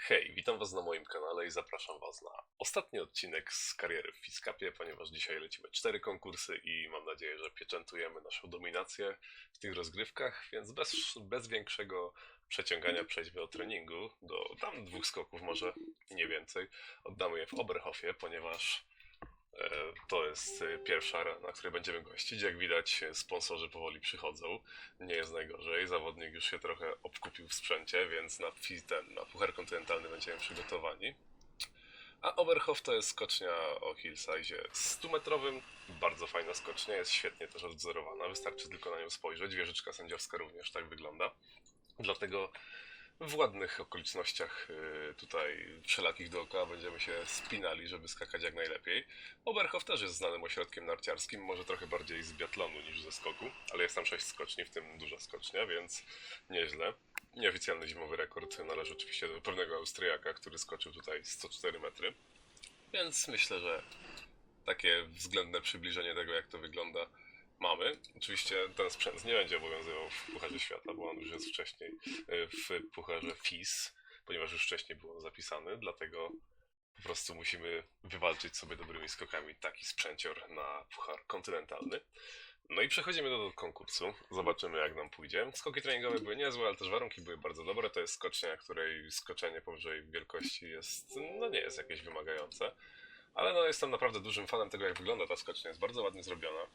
Hej, witam Was na moim kanale i zapraszam Was na ostatni odcinek z kariery w Fiskapie, ponieważ dzisiaj lecimy cztery konkursy i mam nadzieję, że pieczętujemy naszą dominację w tych rozgrywkach, więc bez, bez większego przeciągania przejdźmy do treningu, do tam dwóch skoków może, nie więcej. Oddamy je w Oberhofie, ponieważ to jest e, pierwsza, na której będziemy gościć. Jak widać, e, sponsorzy powoli przychodzą. Nie jest najgorzej. Zawodnik już się trochę obkupił w sprzęcie, więc na, ten, na Puchar Kontynentalny będziemy przygotowani. A Oberhof to jest skocznia o hillsize 100-metrowym. Bardzo fajna skocznia, jest świetnie też odwzorowana. Wystarczy tylko na nią spojrzeć. Wieżyczka sędziowska również tak wygląda. Dlatego w ładnych okolicznościach y, tutaj wszelakich dookoła będziemy się spinali, żeby skakać jak najlepiej. Oberhof też jest znanym ośrodkiem narciarskim, może trochę bardziej z biatlonu niż ze skoku, ale jest tam 6 skoczni, w tym duża skocznia, więc nieźle. Nieoficjalny zimowy rekord należy oczywiście do pewnego Austriaka, który skoczył tutaj 104 metry. Więc myślę, że takie względne przybliżenie tego, jak to wygląda, mamy. Oczywiście ten sprzęt nie będzie obowiązywał w Pucharze Świata, bo on już jest wcześniej y, w Pucharze FIS, ponieważ już wcześniej był on zapisany, dlatego po prostu musimy wywalczyć sobie dobrymi skokami taki sprzęcior na Puchar Kontynentalny. No i przechodzimy do, do konkursu. Zobaczymy, jak nam pójdzie. Skoki treningowe były niezłe, ale też warunki były bardzo dobre. To jest skocznia, której skoczenie powyżej wielkości jest, no nie jest jakieś wymagające. Ale no jestem naprawdę dużym fanem tego, jak wygląda ta skocznia. Jest bardzo ładnie zrobiona.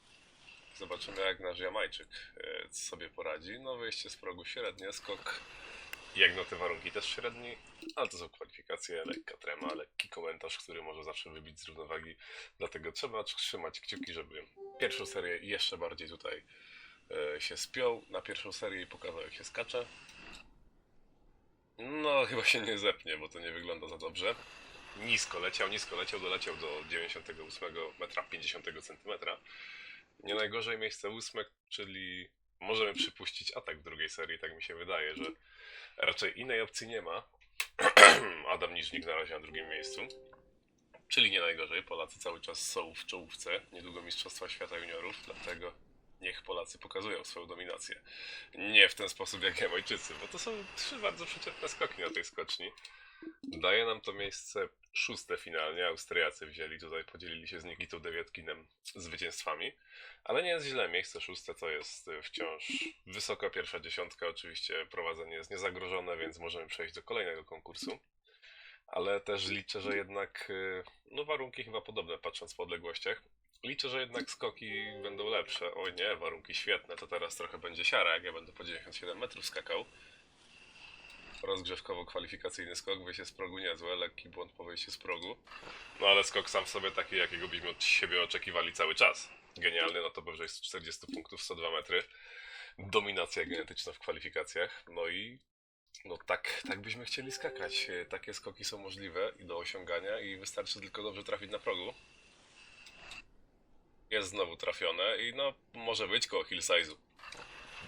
Zobaczymy, jak nasz Jamajczyk e, sobie poradzi. No wyjście z progu średnie, skok jak na te warunki też średni, ale to są kwalifikacje, lekka trema, lekki komentarz, który może zawsze wybić z równowagi. Dlatego trzeba trzymać kciuki, żeby pierwszą serię jeszcze bardziej tutaj e, się spiął na pierwszą serię i pokazał, jak się skacze. No, chyba się nie zepnie, bo to nie wygląda za dobrze. Nisko leciał, nisko leciał, doleciał do 98 metra 50 centymetra. Nie najgorzej miejsce ósme, czyli możemy przypuścić atak w drugiej serii, tak mi się wydaje, że raczej innej opcji nie ma. Adam Niżnik na razie na drugim miejscu. Czyli nie najgorzej, Polacy cały czas są w czołówce, niedługo Mistrzostwa Świata Juniorów, dlatego niech Polacy pokazują swoją dominację. Nie w ten sposób jak Jamajczycy, bo to są trzy bardzo przeciętne skoki na tej skoczni. Daje nam to miejsce szóste finalnie. Austriacy wzięli tutaj, podzielili się z Nikitą Devietkinem zwycięstwami. Ale nie jest źle. Miejsce szóste to jest wciąż wysoka pierwsza dziesiątka. Oczywiście prowadzenie jest niezagrożone, więc możemy przejść do kolejnego konkursu. Ale też liczę, że jednak y, no warunki chyba podobne patrząc po odległościach. Liczę, że jednak skoki będą lepsze. Oj nie, warunki świetne. To teraz trochę będzie siara, jak ja będę po 97 metrów skakał rozgrzewkowo-kwalifikacyjny skok, wyjście z progu niezłe, lekki błąd po wyjściu z progu. No ale skok sam w sobie taki, jakiego byśmy od siebie oczekiwali cały czas. Genialny, no to powyżej 140 punktów, 102 metry. Dominacja genetyczna w kwalifikacjach. No i no tak, tak byśmy chcieli skakać. Takie skoki są możliwe i do osiągania i wystarczy tylko dobrze trafić na progu. Jest znowu trafione i no może być koło hillsize'u.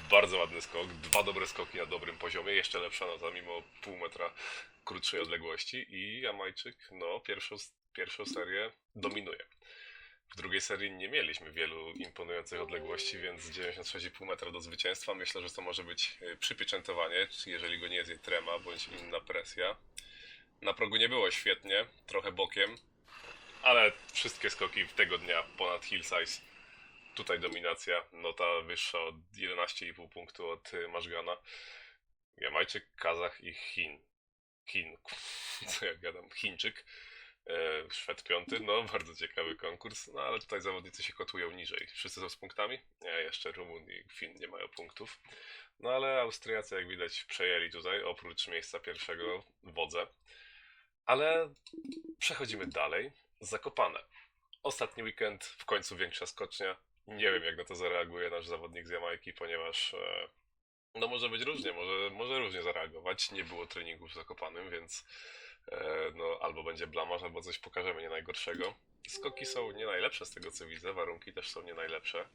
Bardzo ładny skok, dwa dobre skoki na dobrym poziomie, jeszcze lepsza nota mimo pół metra krótszej odległości i Jamajczyk, no, pierwszą, pierwszą serię dominuje. W drugiej serii nie mieliśmy wielu imponujących odległości, więc 96,5 metra do zwycięstwa. Myślę, że to może być y, przypieczętowanie, jeżeli go nie zje trema bądź inna presja. Na progu nie było świetnie, trochę bokiem, ale wszystkie skoki tego dnia ponad hill size tutaj dominacja, nota wyższa od 11,5 punktu od y, Maszgana. Jamajczyk, Kazach i Chin. Chin, co ja gadam, Chińczyk. E, Szwed piąty, no bardzo ciekawy konkurs, no ale tutaj zawodnicy się kotują niżej. Wszyscy są z punktami? Nie, jeszcze Rumun i Fin nie mają punktów. No ale Austriacy, jak widać, przejęli tutaj, oprócz miejsca pierwszego, wodze. Ale przechodzimy dalej. Zakopane. Ostatni weekend, w końcu większa skocznia. Nie wiem, jak na to zareaguje nasz zawodnik z Jamajki, ponieważ e, no może być różnie, może, może różnie zareagować. Nie było treningów w Zakopanym, więc e, no albo będzie blamaż, albo coś pokażemy nie najgorszego. Skoki są nie najlepsze z tego co widzę, warunki też są nie najlepsze.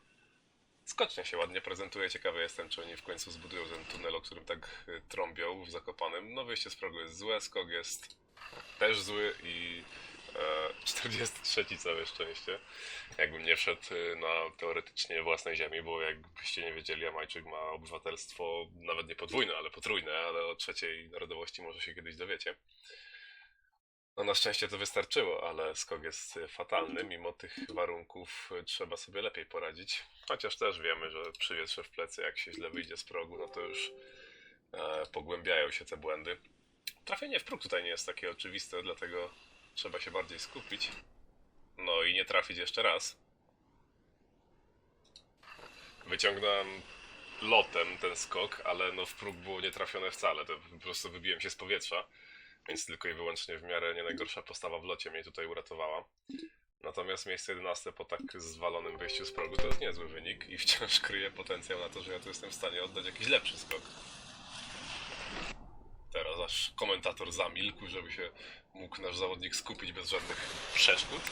Skocznia się ładnie prezentuje, ciekawy jestem, czy oni w końcu zbudują ten tunel, o którym tak e, trąbią w Zakopanym. No wyjście z progu jest złe, skok jest też zły i 43 całe szczęście. Jakbym nie wszedł y, na teoretycznie własnej ziemi, bo jakbyście nie wiedzieli, Jamajczyk ma obywatelstwo nawet nie podwójne, ale potrójne, ale o trzeciej narodowości może się kiedyś dowiecie. No na szczęście to wystarczyło, ale skok jest fatalny. Mimo tych warunków y, trzeba sobie lepiej poradzić. Chociaż też wiemy, że przy wietrze w plecy, jak się źle wyjdzie z progu, no to już e, pogłębiają się te błędy. Trafienie w próg tutaj nie jest takie oczywiste, dlatego trzeba się bardziej skupić. No i nie trafić jeszcze raz. Wyciągnąłem lotem ten skok, ale no w próg było nietrafione wcale. To po prostu wybiłem się z powietrza, więc tylko i wyłącznie w miarę nie najgorsza postawa w locie mnie tutaj uratowała. Natomiast miejsce 11 po tak zwalonym wyjściu z progu to jest niezły wynik i wciąż kryje potencjał na to, że ja tu jestem w stanie oddać jakiś lepszy skok. Aż komentator zamilkł, żeby się mógł nasz zawodnik skupić bez żadnych przeszkód.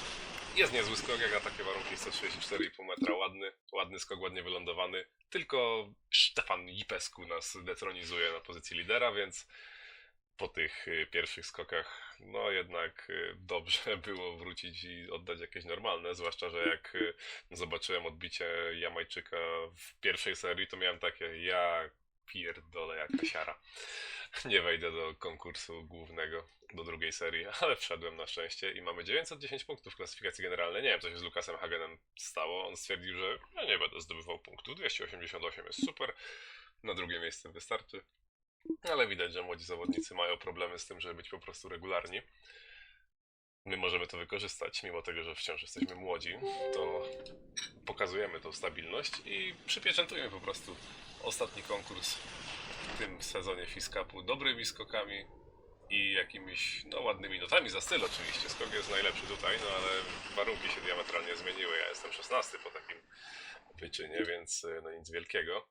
Jest niezły skok, jak na takie warunki 134,5 metra, ładny, ładny skok, ładnie wylądowany. Tylko Stefan Jipesku nas detronizuje na pozycji lidera, więc po tych y, pierwszych skokach, no jednak y, dobrze było wrócić i oddać jakieś normalne, zwłaszcza, że jak y, zobaczyłem odbicie Jamajczyka w pierwszej serii, to miałem takie, ja pierdolę jaka siara. Nie wejdę do konkursu głównego, do drugiej serii, ale wszedłem na szczęście i mamy 910 punktów w klasyfikacji generalnej. Nie wiem, co się z Lukasem Hagenem stało. On stwierdził, że ja nie będę zdobywał punktów. 288 jest super, na drugie miejsce wystarczy. Ale widać, że młodzi zawodnicy mają problemy z tym, żeby być po prostu regularni. My możemy to wykorzystać, mimo tego, że wciąż jesteśmy młodzi, to pokazujemy tą stabilność i przypieczętujemy po prostu ostatni konkurs w tym sezonie Fiskapu dobrymi skokami i jakimiś no, ładnymi notami za styl oczywiście. Skok jest najlepszy tutaj, no ale warunki się diametralnie zmieniły. Ja jestem 16 po takim wyczynie, więc y, no nic wielkiego.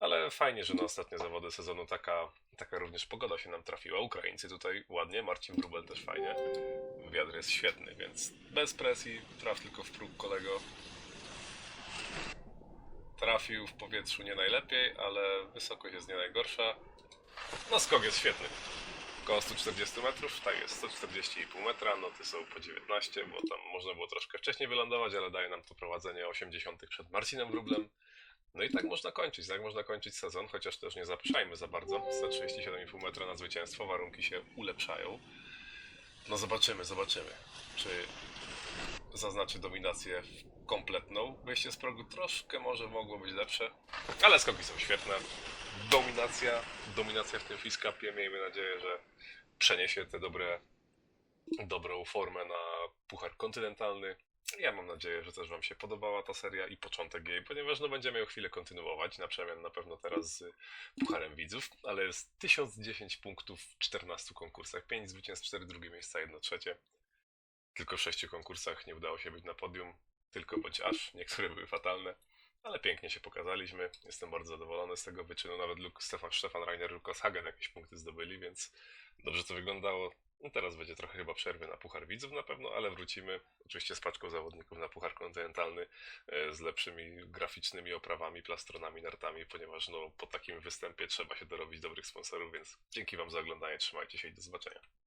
Ale fajnie, że na ostatnie zawody sezonu taka, taka również pogoda się nam trafiła. Ukraińcy tutaj ładnie, Marcin Wrubel też fajnie. Wiatr jest świetny, więc bez presji, traf tylko w próg kolego. Trafił w powietrzu nie najlepiej, ale wysokość jest nie najgorsza. No skok jest świetny. Około 140 metrów, tak jest, 140,5 metra, noty są po 19, bo tam można było troszkę wcześniej wylądować, ale daje nam to prowadzenie 80 przed Marcinem Wróblem. No i tak można kończyć, tak można kończyć sezon, chociaż też nie zapeszajmy za bardzo. 137,5 metra na zwycięstwo, warunki się ulepszają. No zobaczymy, zobaczymy, czy zaznaczy dominację kompletną. Wyjście z progu troszkę może mogło być lepsze, ale skoki są świetne. Dominacja, dominacja w tym Fiskapie, miejmy nadzieję, że przeniesie tę dobre, dobrą formę na Puchar Kontynentalny. Ja mam nadzieję, że też Wam się podobała ta seria i początek jej, ponieważ no, będziemy ją chwilę kontynuować, na przemian na pewno teraz z Pucharem Widzów, ale jest 1010 punktów w 14 konkursach, 5 zwycięstw, 4 drugie miejsca, 1 trzecie. Tylko w 6 konkursach nie udało się być na podium, tylko bądź aż, niektóre były fatalne, ale pięknie się pokazaliśmy. Jestem bardzo zadowolony z tego wyczynu. Nawet Luke, Stefan, Stefan Rainer, Lukas Hagen jakieś punkty zdobyli, więc dobrze to wyglądało. No teraz będzie trochę chyba przerwy na Puchar Widzów na pewno, ale wrócimy oczywiście z paczką zawodników na Puchar Kontynentalny e, z lepszymi graficznymi oprawami, plastronami, nartami, ponieważ no, po takim występie trzeba się dorobić dobrych sponsorów, więc dzięki Wam za oglądanie, trzymajcie się i do zobaczenia.